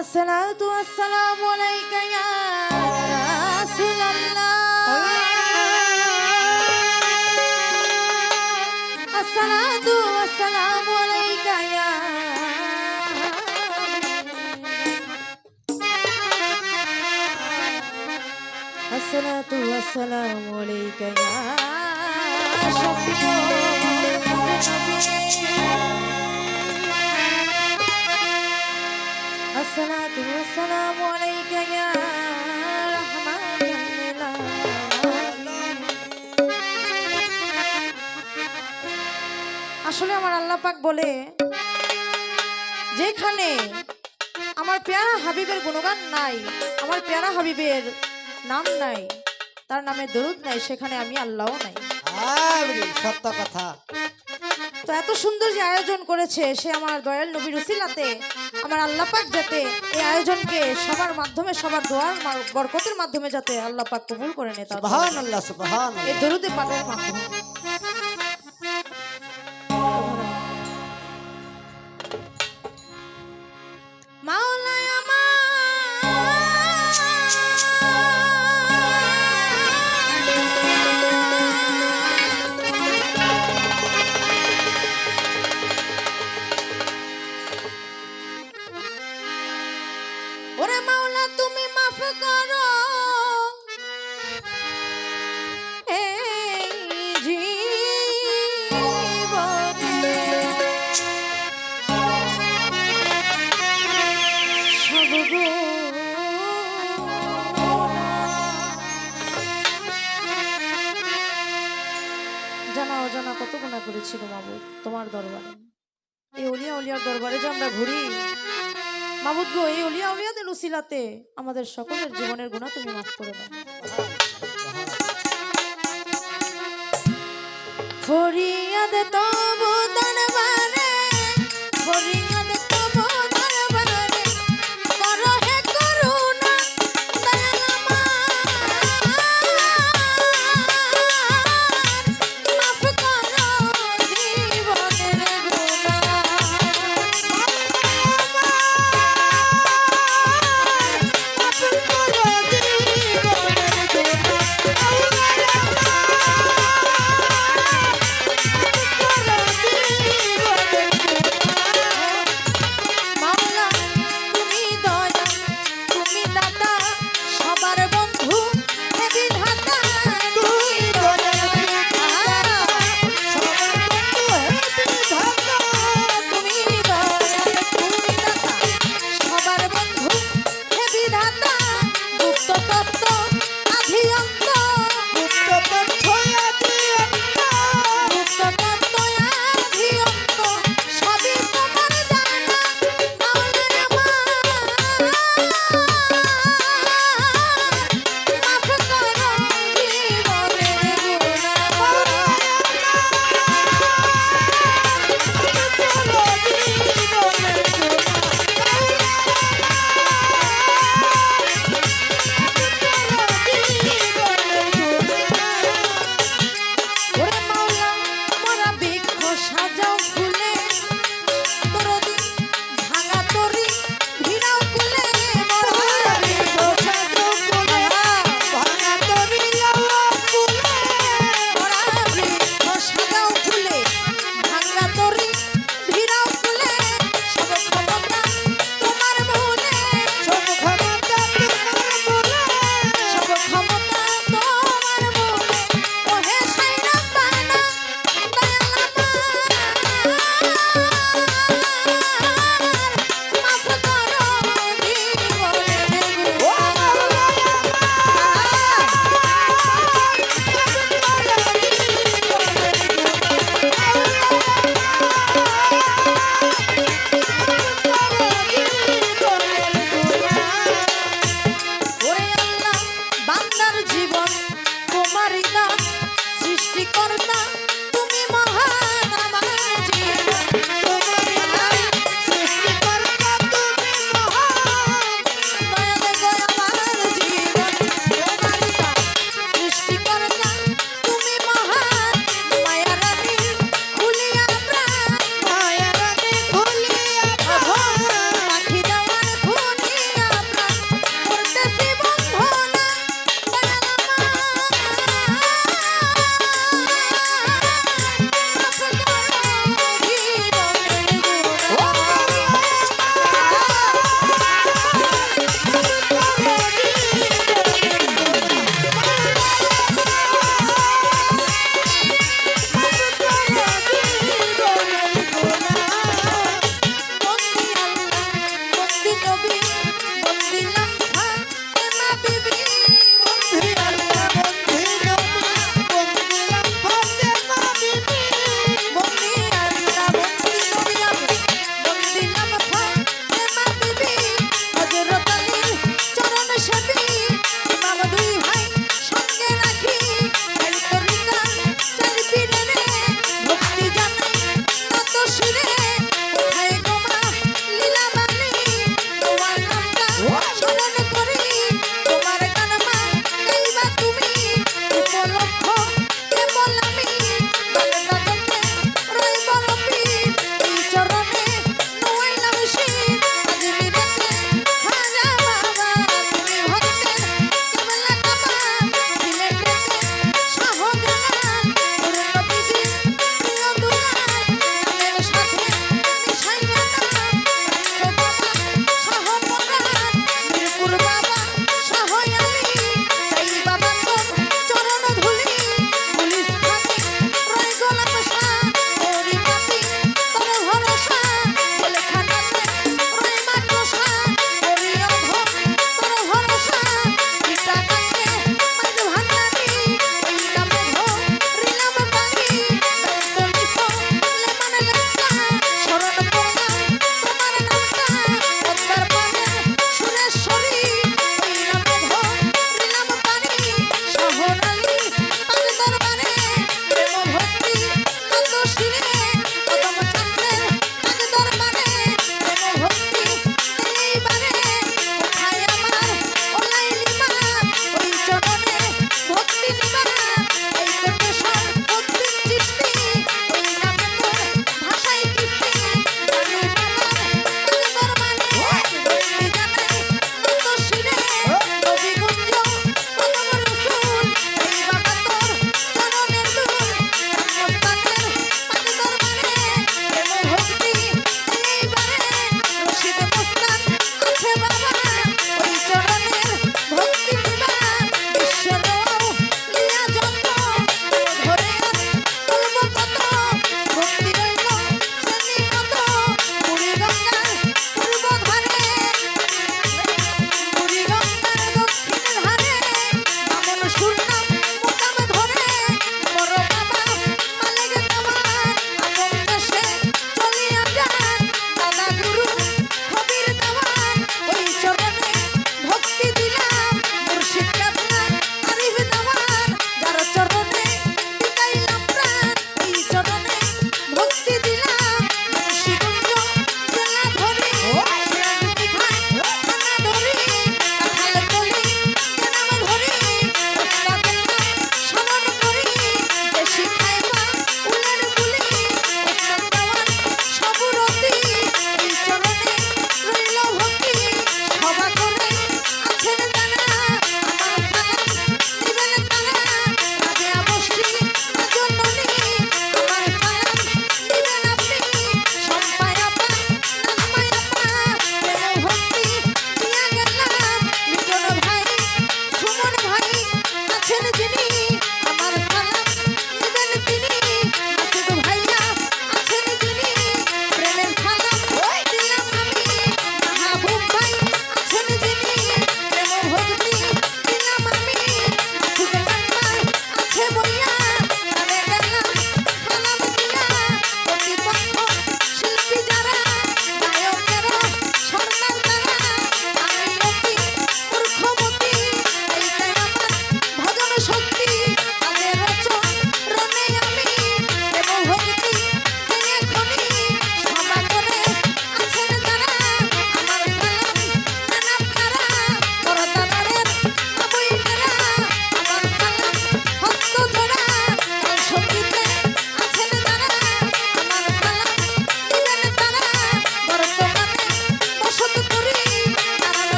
الصلاة والسلام عليك يا رسول الله الصلاة والسلام عليك يا الصلاة والسلام عليك يا شفيع الصلاة والسلام عليك يا رحمة للعالمين আসলে আমার আল্লাহ পাক বলে যেখানে আমার পেয়ারা হাবিবের গুণগান নাই আমার পেয়ারা হাবিবের নাম নাই তার নামে দরুদ নাই সেখানে আমি আল্লাহও নাই আরে, সত্য কথা তো এত সুন্দর যে আয়োজন করেছে সে আমার দয়াল নবীর উসিলাতে আমার আল্লাপাক যাতে এই আয়োজনকে সবার মাধ্যমে সবার দোয়ার বরকতের মাধ্যমে যাতে আল্লাপাক কবুল করে নেতা এই দরুদে পাঠের মাধ্যমে। জানা অজানা কত গুণা করেছিল মাবুদ? তোমার দরবারে। এই অলিয়া উলিয়ার দরবারে যে আমরা ঘুরি। মাবুদ গো, এই অলিয়া উলিয়াদের উসিলাতে আমাদের সকলের জীবনের গুণা তুমি মাফ করে দাও। ফরিয়াদ তবু দরবারে ফরিয়াদ love.